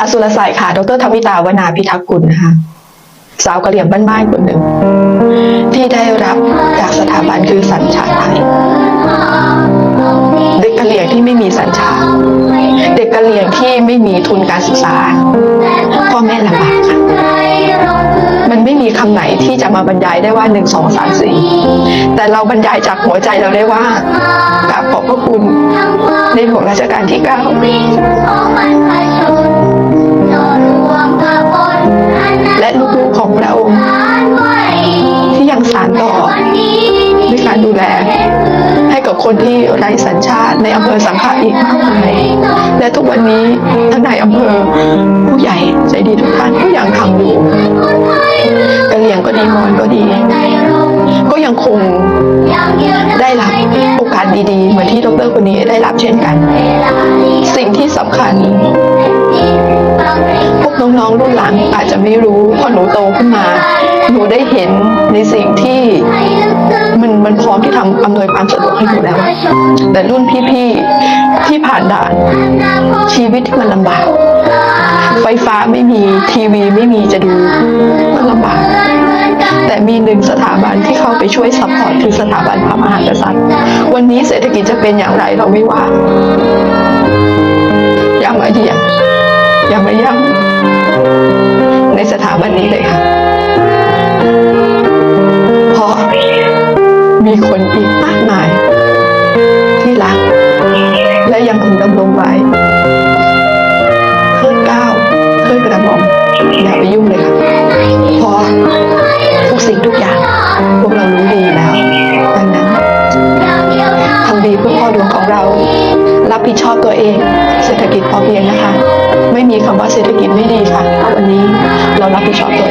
อสุรศัยค่ะ ดรธรรมิตาวนาพิทักษ์กุลนะคะสาวกะเหรี่ยงบ้านๆคนหนึ่ง ที่ได้รับจากสถาบันคือสัญชาติไทยเด็กกะเหรี่ยงที่ไม่มีสัญชาติ เด็กกะเหรี่ยงที่ไม่มีทุนการศึกษาพ่อแม่ลำบากค่ะมันไม่มีคำไหนที่จะมาบรรยายได้ว่าหนึ่งสองสามสี่แต่เราบรรยายจากหัวใจเราได้ว่ากราบขอบพระคุณในหลวงรัชกาลที่เก้า ดูแล ให้กับคนที่ไร้สัญชาติในอำเภอสังขะอีกมากมายและทุกวันนี้ท่านนายอำเภอผู้ใหญ่ใจดีทุกท่านก็ยังทำอยู่กะเหรี่ยงก็ดีมอญก็ดี ก็ยังคงได้รับโอกาสดีๆ เหมือนที่ดรคนนี้ได้รับเช่นกัน สิ่งที่สำคัญพวกน้องๆรุ่นหลังอาจจะไม่รู้พอหนูโตขึ้นมา หนูได้เห็นในสิ่งที่ มันพร้อมที่ทำอำนวยความสะดวกให้หนูแล้ว แต่รุ่นพี่ๆที่ผ่านด่านชีวิตที่มันลำบาก ไฟฟ้าไม่มีทีวีไม่มีจะดูมันลำบากแต่มีหนึ่งสถาบันที่เข้าไปช่วยซัพพอร์ตคือสถาบันพระมหากษัตริย์ วันนี้เศรษฐกิจจะเป็นอย่างไรเราไม่ว่า อย่ามาเหยียบอย่ามาย่ำในสถาบันนี้เลยค่ะ มีคนอีกมากมาย ที่รัก และยังคงดำรงไว้เทิดเก้าเทิดกระหม่อมอย่าไปยุ่งเลยค่ะพราะทุกสิ่งทุกอย่าง พวกเรารู้ดีแล้วดังนั้นทำดีเพื่อพ่อหลวงของเรา รับผิดชอบตัวเอง เศรษฐกิจพอเพียงนะคะ ไม่มีคำว่าเศรษฐกิจไม่ดีค่ะวันนี้เรารับผิดชอบตัว